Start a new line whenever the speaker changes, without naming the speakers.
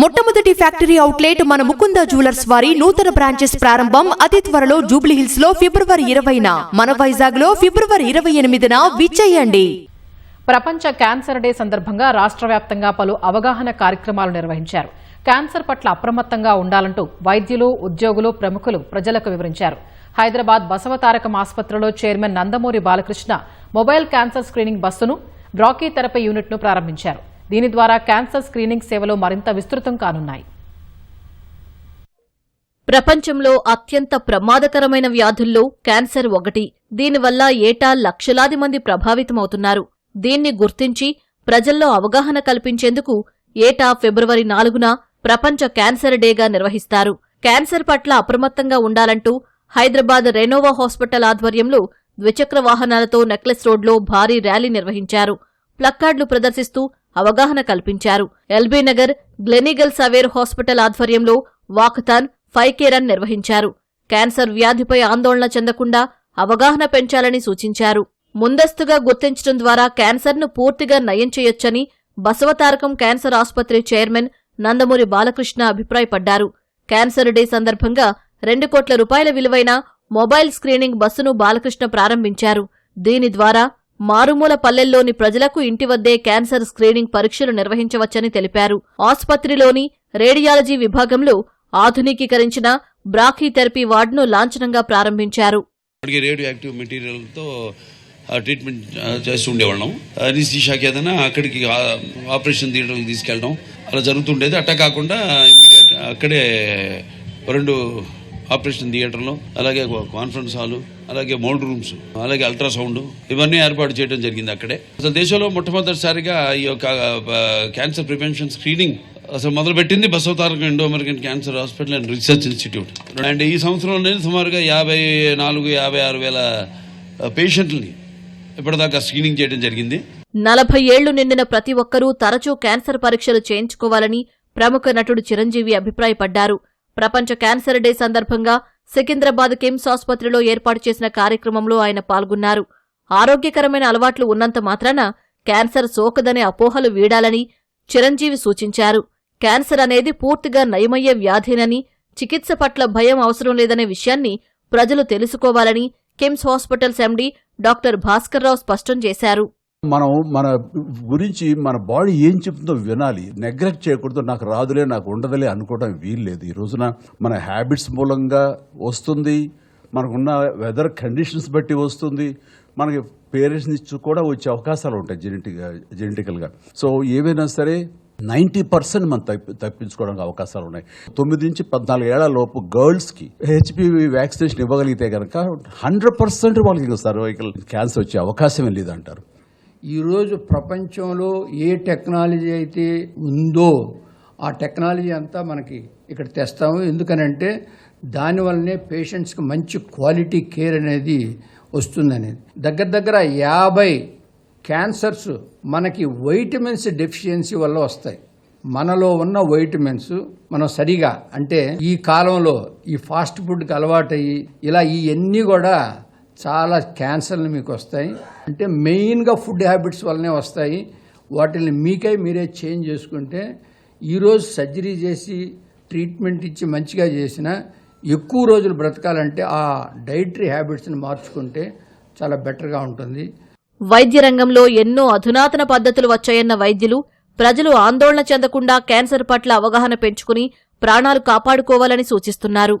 మొట్టమొదటి factory outlet మన Mukunda jewellers వారి నూతన బ్రాంచెస్ ప్రారంభం అతి త్వరలో జూబ్లీహిల్స్లో ఫిబ్రవరి ఇరవైన. మన వైజాగ్లో ఫిబ్రవరి ఇరవై ఎనిమిదిన విచ్చేయండి.
ప్రపంచ క్యాన్సర్ డే సందర్భంగా రాష్ట్ర వ్యాప్తంగా పలు అవగాహన కార్యక్రమాలు నిర్వహించారు. క్యాన్సర్ పట్ల అప్రమత్తంగా ఉండాలంటూ వైద్యులు ఉద్యోగులు ప్రముఖులు ప్రజలకు వివరించారు. హైదరాబాద్ బసవతారకం ఆసుపత్రిలో chairman Nandamuri Balakrishna mobile cancer screening బస్సును బ్రాకీ థెరపీ యూనిట్ను ప్రారంభించారు. దీని ద్వారా క్యాన్సర్ స్క్రీనింగ్ సేవలు మరింత విస్తృతం కానున్నాయి.
ప్రపంచంలో అత్యంత ప్రమాదకరమైన వ్యాధుల్లో క్యాన్సర్ ఒకటి. దీనివల్ల ఏటా లక్షలాది మంది ప్రభావితమవుతున్నారు. దీన్ని గుర్తించి ప్రజల్లో అవగాహన కల్పించేందుకు ఏటా ఫిబ్రవరి నాలుగున ప్రపంచ క్యాన్సర్ డేగా నిర్వహిస్తారు. క్యాన్సర్ పట్ల అప్రమత్తంగా ఉండాలంటూ హైదరాబాద్ రెనోవా హాస్పిటల్ ఆధ్వర్యంలో ద్విచక్ర వాహనాలతో నెక్లెస్ రోడ్లో భారీ ర్యాలీ నిర్వహించారు. ప్లక్కార్డులు ప్రదర్శిస్తూ అవగాహన కల్పించారు. LB Nagar Gleneagles Savera hospital ఆధ్వర్యంలో వాకథాన్ ఫైకేరన్ కే రన్ నిర్వహించారు. క్యాన్సర్ వ్యాధిపై ఆందోళన చెందకుండా అవగాహన పెంచాలని సూచించారు. ముందస్తుగా గుర్తించడం ద్వారా క్యాన్సర్ను పూర్తిగా నయం చేయొచ్చని బసవతారకం క్యాన్సర్ ఆసుపత్రి చైర్మన్ నందమూరి బాలకృష్ణ అభిప్రాయపడ్డారు. క్యాన్సర్ డే సందర్భంగా రెండు కోట్ల రూపాయల విలువైన మొబైల్ స్క్రీనింగ్ బస్సును బాలకృష్ణ ప్రారంభించారు. దీని ద్వారా మారుమూల పల్లెల్లోని ప్రజలకు ఇంటి వద్దే క్యాన్సర్ స్క్రీనింగ్ పరీక్షలు నిర్వహించవచ్చని తెలిపారు. ఆసుపత్రిలోని రేడియాలజీ విభాగంలో ఆధునికీకరించిన బ్రాకీ థెరపీ వార్డును లాంఛనంగా ప్రారంభించారు.
రేడియో యాక్టివ్ మెటీరియల్తో ట్రీట్మెంట్ చేస్తూ ఉండేవాళ్ళం. అనీస్థీషాకి ఏదైనా అక్కడికి ఆపరేషన్ థియేటర్కి తీసుకెళ్ళడం అలా జరుగుతుండేది. అట్ట కాకుండా ఇమీడియట్ అక్కడే రెండు ఆపరేషన్ థియేటర్లో అలాగే కాన్ఫరెన్స్ హాలు అలాగే మోల్డ్ రూమ్స్ అలాగే అల్ట్రాసౌండ్ ఇవన్నీ ఏర్పాటు చేయడం జరిగింది అక్కడే. అసలు దేశంలో మొట్టమొదటిసారిగా ఈ యొక్క క్యాన్సర్ ప్రివెన్షన్ స్క్రీనింగ్ అసలు మొదలుపెట్టింది Basavataraka Indo American cancer hospital and research institute. And ఈ సంవత్సరంలో సుమారుగా యాభై నాలుగు యాభై ఆరు వేల పేషెంట్లని ఇప్పటిదాకా స్క్రీనింగ్ చేయడం జరిగింది.
నలభై ఏళ్ళు నిండిన ప్రతి ఒక్కరూ తరచూ క్యాన్సర్ పరీక్షలు చేయించుకోవాలని ప్రముఖ నటుడు చిరంజీవి అభిప్రాయపడ్డారు. ప్రపంచ క్యాన్సర్ డే సందర్భంగా సికింద్రాబాద్ కిమ్స్ ఆసుపత్రిలో ఏర్పాటు చేసిన కార్యక్రమంలో ఆయన పాల్గొన్నారు. ఆరోగ్యకరమైన అలవాట్లు ఉన్నంత మాత్రాన క్యాన్సర్ సోకదనే అపోహలు వీడాలని చిరంజీవి సూచించారు. క్యాన్సర్ అనేది పూర్తిగా నయమయ్యే వ్యాధేనని చికిత్స పట్ల భయం అవసరం లేదనే విషయాన్ని ప్రజలు తెలుసుకోవాలని KIMS hospitals MD doctor Bhaskar Rao స్పష్టం చేశారు.
మనం మన గురించి మన బాడీ ఏం చెప్తుందో వినాలి. నెగ్లెక్ట్ చేయకూడదు. నాకు రాదులే నాకు ఉండదులే అనుకోవడం వీల్లేదు. ఈ రోజున మన హ్యాబిట్స్ మూలంగా వస్తుంది. మనకున్న వెదర్ కండిషన్స్ బట్టి వస్తుంది. మనకి పేరెంట్స్ నుంచి కూడా వచ్చే అవకాశాలు ఉంటాయి జెనెటిక్ జెనెటికల్గా. సో ఏవైనా సరే నైంటీ పర్సెంట్ మనం తప్పి తప్పించుకోవడానికి అవకాశాలు ఉన్నాయి. తొమ్మిది నుంచి పద్నాలుగు ఏళ్ళ లోపు గర్ల్స్కి హెచ్పివి వ్యాక్సినేషన్ ఇవ్వగలిగితే కనుక హండ్రెడ్ పర్సెంట్ వాళ్ళకి సర్వైకల్ క్యాన్సర్ వచ్చే అవకాశమే లేదంటారు.
ఈరోజు ప్రపంచంలో ఏ టెక్నాలజీ అయితే ఉందో ఆ టెక్నాలజీ అంతా మనకి ఇక్కడ తెస్తాము. ఎందుకనంటే దానివల్లనే పేషెంట్స్కి మంచి క్వాలిటీ కేర్ అనేది వస్తుందనేది. దగ్గర దగ్గర యాభై క్యాన్సర్స్ మనకి వైటమిన్స్ డెఫిషియన్సీ వల్ల వస్తాయి. మనలో ఉన్న వైటమిన్స్ మనం సరిగా అంటే ఈ కాలంలో ఈ ఫాస్ట్ ఫుడ్కి అలవాటయ్యి ఇలా ఇవన్నీ కూడా చాలా క్యాన్సర్లు మీకు వస్తాయి. అంటే మెయిన్గా ఫుడ్ హ్యాబిట్స్ వల్లనే వస్తాయి. వాటిని మీకై మీరే చేంజ్ చేసుకుంటే ఈరోజు సర్జరీ చేసి ట్రీట్మెంట్ ఇచ్చి మంచిగా చేసిన ఎక్కువ రోజులు బ్రతకాలంటే ఆ డైటరీ హ్యాబిట్స్ని మార్చుకుంటే చాలా బెటర్గా ఉంటుంది.
వైద్య రంగంలో ఎన్నో అధునాతన పద్ధతులు వచ్చాయన్న వైద్యులు ప్రజలు ఆందోళన చెందకుండా క్యాన్సర్ పట్ల అవగాహన పెంచుకుని ప్రాణాలు కాపాడుకోవాలని సూచిస్తున్నారు.